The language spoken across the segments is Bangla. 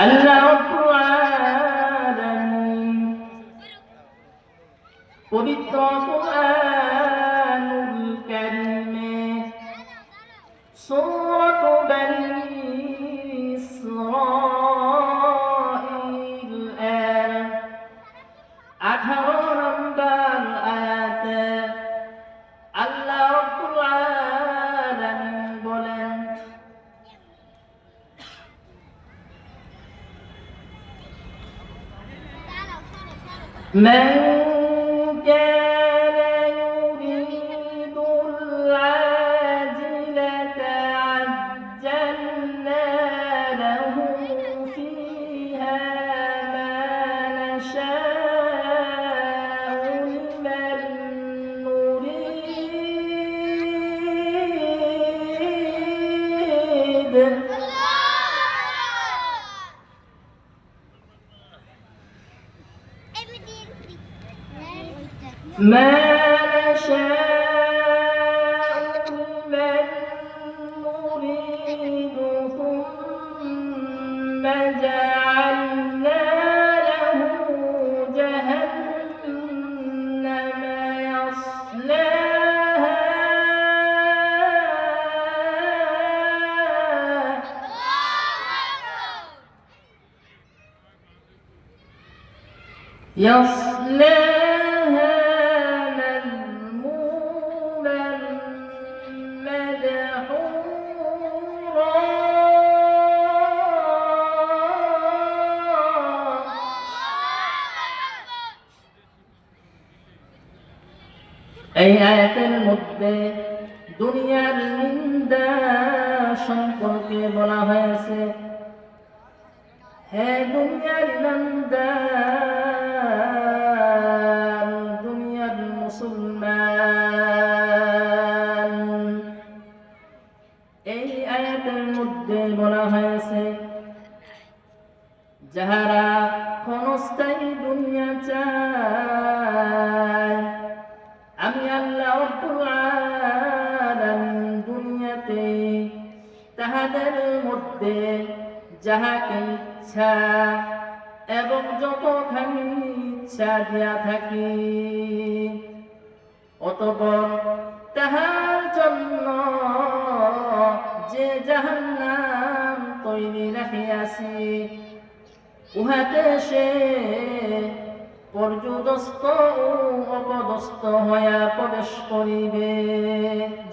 আল্লাহ পবিত্র 门边 ما نشاء لمن نريد ثم جعلنا له جهنم يصلاها. يصلاها. এই আয়াতের মধ্যে দুনিয়ার নিন্দা সম্পর্কে বলা হয়েছে। হে দুনিয়ার নিন্দা, দুনিয়ার মুসলমান। এই আয়াতের মধ্যে বলা হয়েছে, যাহারা ক্ষণস্থায়ী দুনিয়া চায় আমি আল্লাহ দুনিয়াতে তাহাদের মধ্যে যাহাকে ইচ্ছা এবং যতখানি ইচ্ছা দিয়া থাকি, অতপর তাহার জন্য যে জাহান্নাম তৈরি রাখিয়াছি, উহাতে সে পর্যদস্ত ও অপদস্ত হইয়া প্রবেশ করিবে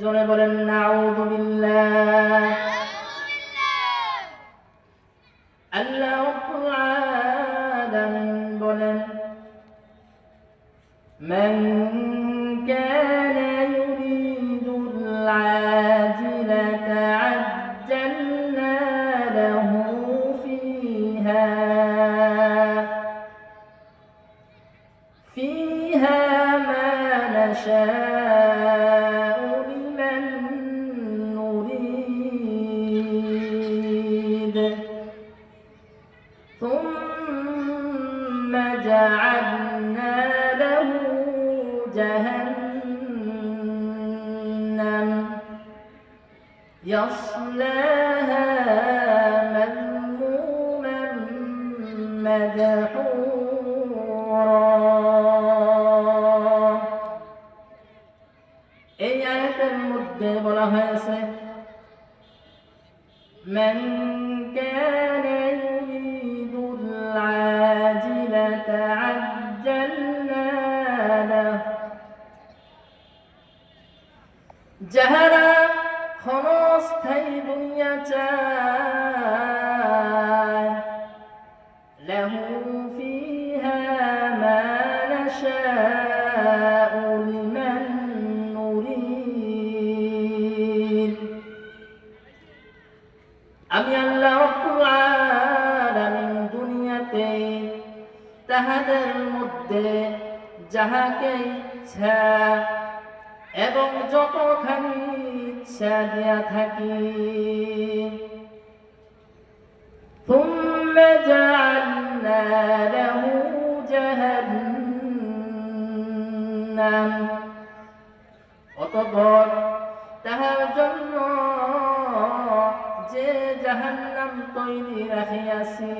জনে বলেন নাউদুবিল্লাহ আল্লাহ রাব্বুল আলামিন বলেন من كان نشاء لمن نريد ثم جعلنا له جهنم يصلاها মধ্যে বলা হয়েছে من كان يريد العاجلة عجلنا له যাহারা ক্ষণস্থায়ী দুনিয়া চায় له فيها ما نشاء তাহাদের মধ্যে যাহাকে ইচ্ছা এবং যতখানি ইচ্ছা দিয়া থাকি ثم جعلنا له جهنم অতঃপর তাহার জন্য যে জাহান্নাম তৈরি রাখিয়াছি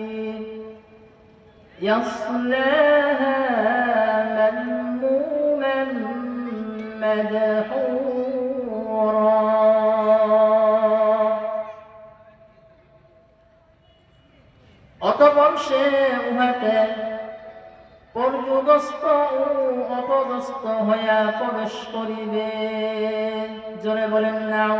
يصلاها مذموما مدحورا অতপর সে উহাতে পর্যদস্ত ও অপদস্ত হইয়া প্রবেশ করিবে জোরে বলেন নাও